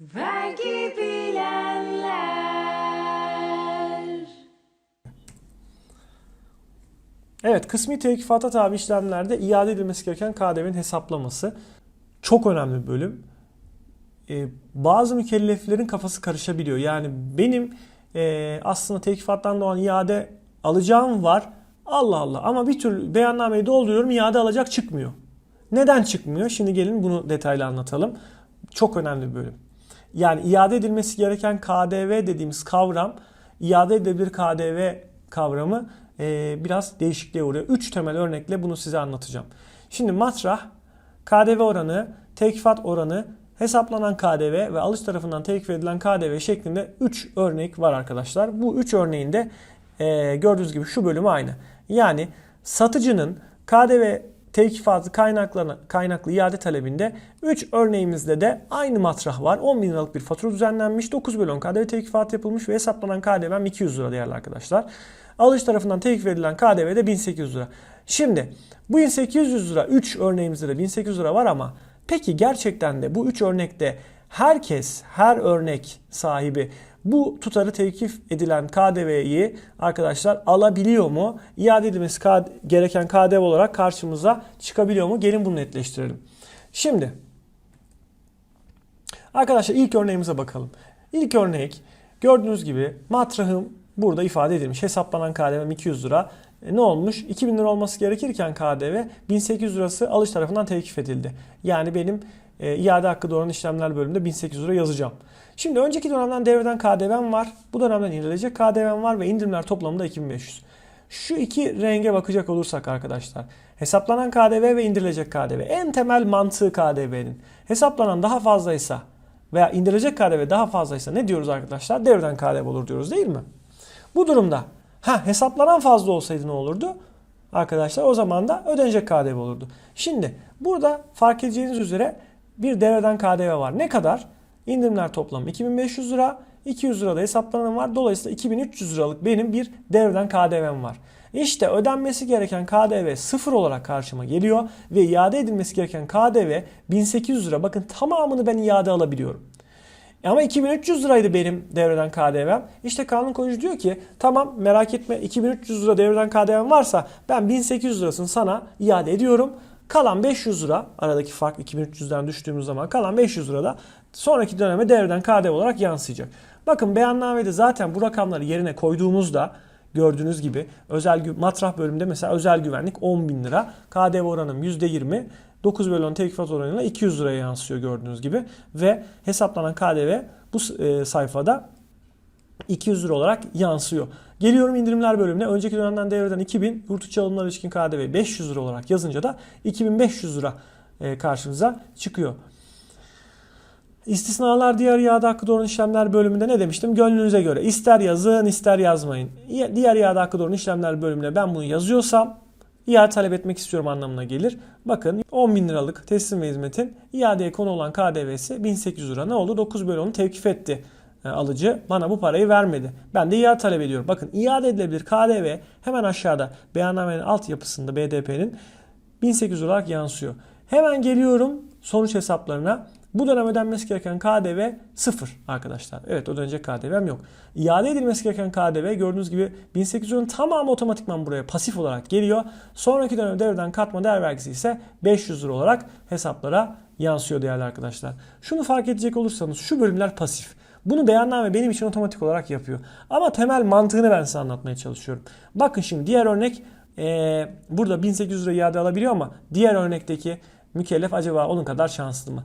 Vergi bilenler. Evet, kısmi tevkifata tabi işlemlerde iade edilmesi gereken KDV'nin hesaplaması çok önemli bir bölüm. Ee, bazı mükelleflerin kafası karışabiliyor. Yani benim e, aslında tevkifattan doğan iade alacağım var. Allah Allah ama bir türlü beyannameyi dolduruyorum iade alacak çıkmıyor. Neden çıkmıyor? Şimdi gelin bunu detaylı anlatalım. Çok önemli bir bölüm. Yani iade edilmesi gereken KDV dediğimiz kavram, iade edilebilir KDV kavramı e, biraz değişikliğe uğruyor. Üç temel örnekle bunu size anlatacağım. Şimdi matrah, KDV oranı, tekfat oranı, hesaplanan KDV ve alış tarafından tekif edilen KDV şeklinde 3 örnek var arkadaşlar. Bu 3 örneğinde e, gördüğünüz gibi şu bölüm aynı. Yani satıcının KDV tevkifatı kaynaklarına, kaynaklı iade talebinde 3 örneğimizde de aynı matrah var. 10 bin liralık bir fatura düzenlenmiş. 9 bölü 10 KDV tevkifatı yapılmış ve hesaplanan KDV'm 200 lira değerli arkadaşlar. Alış tarafından tevkif edilen KDV de 1800 lira. Şimdi bu 1800 lira 3 örneğimizde de 1800 lira var ama peki gerçekten de bu 3 örnekte herkes, her örnek sahibi bu tutarı tevkif edilen KDV'yi arkadaşlar alabiliyor mu? İade edilmesi gereken KDV olarak karşımıza çıkabiliyor mu? Gelin bunu netleştirelim. Şimdi arkadaşlar ilk örneğimize bakalım. İlk örnek gördüğünüz gibi matrahım burada ifade edilmiş. Hesaplanan KDV'm 200 lira. E, ne olmuş? 2000 lira olması gerekirken KDV 1800 lirası alış tarafından tevkif edildi. Yani benim e, iade hakkı doğuran işlemler bölümünde 1800 lira yazacağım. Şimdi önceki dönemden devreden KDV'm var. Bu dönemden indirilecek KDV'm var ve indirimler toplamında 2500. Şu iki renge bakacak olursak arkadaşlar. Hesaplanan KDV ve indirilecek KDV. En temel mantığı KDV'nin. Hesaplanan daha fazlaysa veya indirilecek KDV daha fazlaysa ne diyoruz arkadaşlar? Devreden KDV olur diyoruz değil mi? Bu durumda ha hesaplanan fazla olsaydı ne olurdu? Arkadaşlar o zaman da ödenecek KDV olurdu. Şimdi burada fark edeceğiniz üzere bir devreden KDV var. Ne kadar? İndirimler toplamı 2500 lira. 200 lirada hesaplanan var. Dolayısıyla 2300 liralık benim bir devreden KDV'm var. İşte ödenmesi gereken KDV sıfır olarak karşıma geliyor ve iade edilmesi gereken KDV 1800 lira. Bakın tamamını ben iade alabiliyorum. Ama 2300 liraydı benim devreden KDV'm. İşte kanun koyucu diyor ki tamam merak etme 2300 lira devreden KDV'm varsa ben 1800 lirasını sana iade ediyorum. Kalan 500 lira aradaki fark 2300'den düştüğümüz zaman kalan 500 lira da sonraki döneme devreden KDV olarak yansıyacak. Bakın beyannamede zaten bu rakamları yerine koyduğumuzda gördüğünüz gibi özel matrah bölümünde mesela özel güvenlik 10 bin lira. KDV oranım %20. 9 bölü 10 tekifat oranıyla 200 liraya yansıyor gördüğünüz gibi. Ve hesaplanan KDV bu e, sayfada 200 lira olarak yansıyor. Geliyorum indirimler bölümüne. Önceki dönemden devreden 2000, yurt içi alımlar ilişkin KDV 500 lira olarak yazınca da 2500 lira e, karşımıza çıkıyor. İstisnalar diğer iade hakkı doğru işlemler bölümünde ne demiştim? Gönlünüze göre. İster yazın ister yazmayın. Diğer iade hakkı doğru işlemler bölümünde ben bunu yazıyorsam iade talep etmek istiyorum anlamına gelir. Bakın 10 bin liralık teslim ve hizmetin iadeye konu olan KDV'si 1800 lira. Ne oldu? 9 bölü 10'u tevkif etti alıcı. Bana bu parayı vermedi. Ben de iade talep ediyorum. Bakın iade edilebilir KDV hemen aşağıda beyannamenin altyapısında BDP'nin 1800 olarak yansıyor. Hemen geliyorum sonuç hesaplarına. Bu dönem ödenmesi gereken KDV sıfır arkadaşlar. Evet ödenecek KDV'm yok. İade edilmesi gereken KDV gördüğünüz gibi 1800'ün tamamı otomatikman buraya pasif olarak geliyor. Sonraki dönem devreden katma değer vergisi ise 500 lira olarak hesaplara yansıyor değerli arkadaşlar. Şunu fark edecek olursanız şu bölümler pasif. Bunu beyanname benim için otomatik olarak yapıyor. Ama temel mantığını ben size anlatmaya çalışıyorum. Bakın şimdi diğer örnek ee, burada 1800 lira iade alabiliyor ama diğer örnekteki mükellef acaba onun kadar şanslı mı?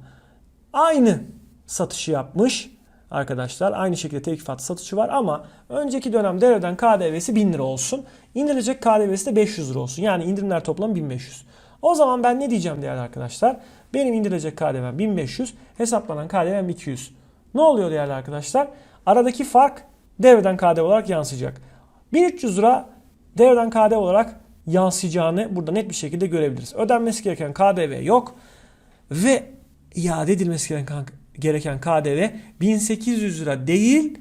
Aynı satışı yapmış arkadaşlar. Aynı şekilde tevkifat satışı var ama önceki dönem devreden KDV'si 1000 lira olsun. İndirilecek KDV'si de 500 lira olsun. Yani indirimler toplam 1500. O zaman ben ne diyeceğim değerli arkadaşlar? Benim indirilecek KDV'm 1500, hesaplanan KDV'm 200. Ne oluyor değerli arkadaşlar? Aradaki fark devreden KDV olarak yansıyacak. 1300 lira devreden KDV olarak yansıyacağını burada net bir şekilde görebiliriz. Ödenmesi gereken KDV yok ve iade edilmesi gereken, KDV 1800 lira değil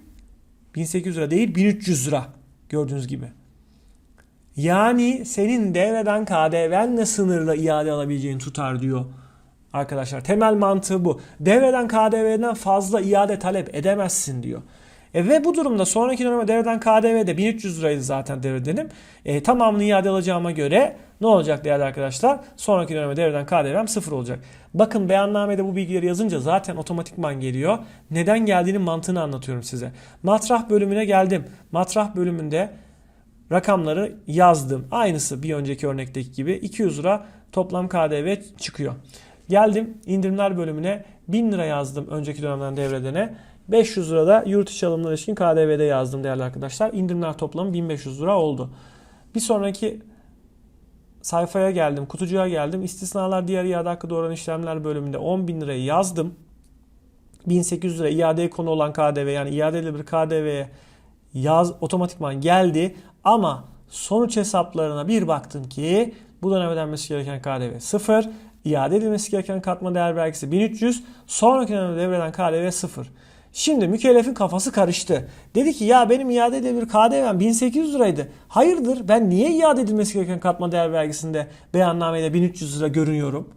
1800 lira değil 1300 lira gördüğünüz gibi. Yani senin devreden KDV'nle sınırla iade alabileceğin tutar diyor arkadaşlar. Temel mantığı bu. Devreden KDV'den fazla iade talep edemezsin diyor. E ve bu durumda sonraki döneme devreden KDV'de 1300 liraydı zaten devredenim. E, tamamını iade alacağıma göre ne olacak değerli arkadaşlar? Sonraki döneme devreden KDV'm sıfır olacak. Bakın beyannamede bu bilgileri yazınca zaten otomatikman geliyor. Neden geldiğinin mantığını anlatıyorum size. Matrah bölümüne geldim. Matrah bölümünde rakamları yazdım. Aynısı bir önceki örnekteki gibi 200 lira toplam KDV çıkıyor. Geldim indirimler bölümüne 1000 lira yazdım önceki dönemden devredene. 500 lira da yurt içi alımlar ilişkin KDV'de yazdım değerli arkadaşlar. İndirimler toplamı 1500 lira oldu. Bir sonraki sayfaya geldim, kutucuğa geldim. İstisnalar diğer iade hakkı doğuran işlemler bölümünde 10.000 lirayı yazdım. 1800 lira iadeye konu olan KDV yani iade edilebilir KDV'ye yaz otomatikman geldi ama sonuç hesaplarına bir baktım ki bu dönem ödenmesi gereken KDV 0, iade edilmesi gereken katma değer vergisi 1300, sonraki dönemde devreden KDV 0. Şimdi mükellefin kafası karıştı. Dedi ki ya benim iade edilebilir KDV'm 1800 liraydı. Hayırdır ben niye iade edilmesi gereken katma değer vergisinde beyannamede 1300 lira görünüyorum?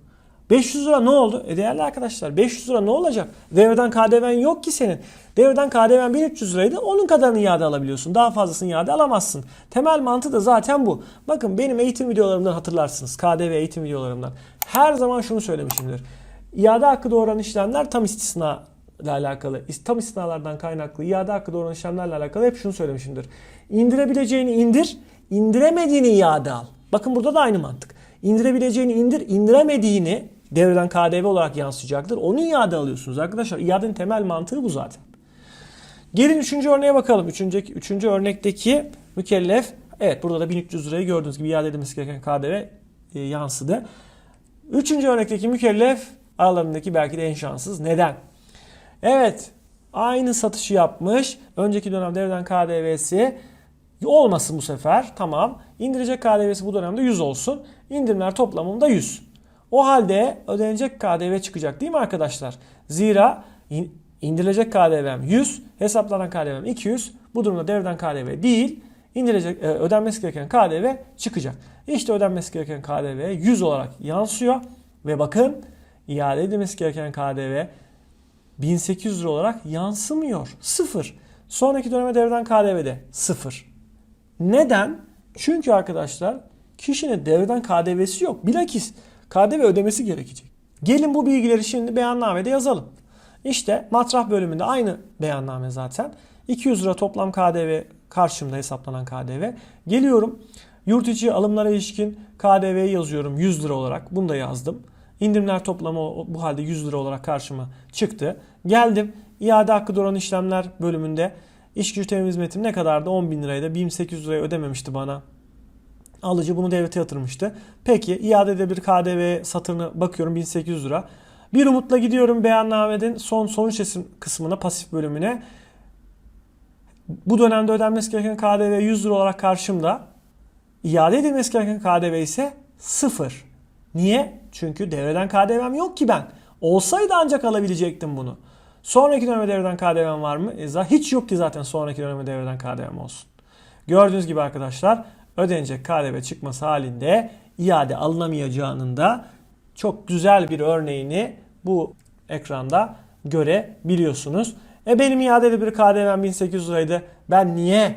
500 lira ne oldu? E değerli arkadaşlar 500 lira ne olacak? Devreden KDV'n yok ki senin. Devreden KDV'n 1300 liraydı. Onun kadarını iade alabiliyorsun. Daha fazlasını iade alamazsın. Temel mantığı da zaten bu. Bakın benim eğitim videolarımdan hatırlarsınız. KDV eğitim videolarımdan. Her zaman şunu söylemişimdir. İade hakkı doğuran işlemler tam istisna ile alakalı, tam istisnalardan kaynaklı iade hakkı doğuran işlemlerle alakalı hep şunu söylemişimdir. İndirebileceğini indir, indiremediğini iade al. Bakın burada da aynı mantık. İndirebileceğini indir, indiremediğini devreden KDV olarak yansıyacaktır. Onu iade alıyorsunuz arkadaşlar. İadenin temel mantığı bu zaten. Gelin üçüncü örneğe bakalım. Üçüncü, üçüncü örnekteki mükellef evet burada da 1300 lirayı gördüğünüz gibi iade edilmesi gereken KDV e, yansıdı. Üçüncü örnekteki mükellef aralarındaki belki de en şanssız. Neden? Evet aynı satışı yapmış. Önceki dönem devreden KDV'si olmasın bu sefer. Tamam. İndirecek KDV'si bu dönemde 100 olsun. İndirimler toplamında 100. O halde ödenecek KDV çıkacak değil mi arkadaşlar? Zira in- indirilecek KDV'm 100, hesaplanan KDV'm 200. Bu durumda devreden KDV değil, indirilecek e, ödenmesi gereken KDV çıkacak. İşte ödenmesi gereken KDV 100 olarak yansıyor ve bakın iade edilmesi gereken KDV 1800 lira olarak yansımıyor. Sıfır. Sonraki döneme devreden KDV'de sıfır. Neden? Çünkü arkadaşlar kişinin devreden KDV'si yok. Bilakis KDV ödemesi gerekecek. Gelin bu bilgileri şimdi beyannamede yazalım. İşte matrah bölümünde aynı beyanname zaten. 200 lira toplam KDV karşımda hesaplanan KDV. Geliyorum yurt içi alımlara ilişkin KDV'yi yazıyorum 100 lira olarak. Bunu da yazdım. İndirimler toplamı bu halde 100 lira olarak karşıma çıktı. Geldim iade hakkı doğuran işlemler bölümünde iş gücü temin hizmetim ne kadardı? 10 bin liraydı. 1800 liraya ödememişti bana. Alıcı bunu devlete yatırmıştı. Peki iade edebilir KDV satırına bakıyorum 1800 lira. Bir umutla gidiyorum beyannamenin son sonuç kısmına pasif bölümüne. Bu dönemde ödenmesi gereken KDV 100 lira olarak karşımda. İade edilmesi gereken KDV ise 0. Niye? Çünkü devreden KDV'm yok ki ben. Olsaydı ancak alabilecektim bunu. Sonraki döneme devreden KDV'm var mı? E, hiç yok ki zaten sonraki döneme devreden KDV'm olsun. Gördüğünüz gibi arkadaşlar ödenecek KDV çıkması halinde iade alınamayacağının da çok güzel bir örneğini bu ekranda görebiliyorsunuz. E benim iade edebilir KDV'm 1800 liraydı. Ben niye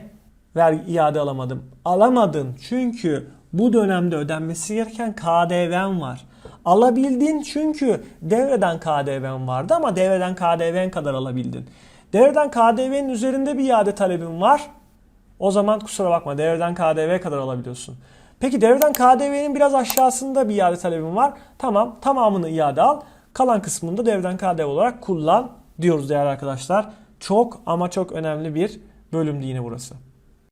vergi iade alamadım? Alamadın çünkü bu dönemde ödenmesi gereken KDV'm var. Alabildin çünkü devreden KDV'n vardı ama devreden KDV'n kadar alabildin. Devreden KDV'nin üzerinde bir iade talebin var. O zaman kusura bakma devreden KDV kadar alabiliyorsun. Peki devreden KDV'nin biraz aşağısında bir iade talebin var. Tamam tamamını iade al. Kalan kısmını da devreden KDV olarak kullan diyoruz değerli arkadaşlar. Çok ama çok önemli bir bölümdü yine burası.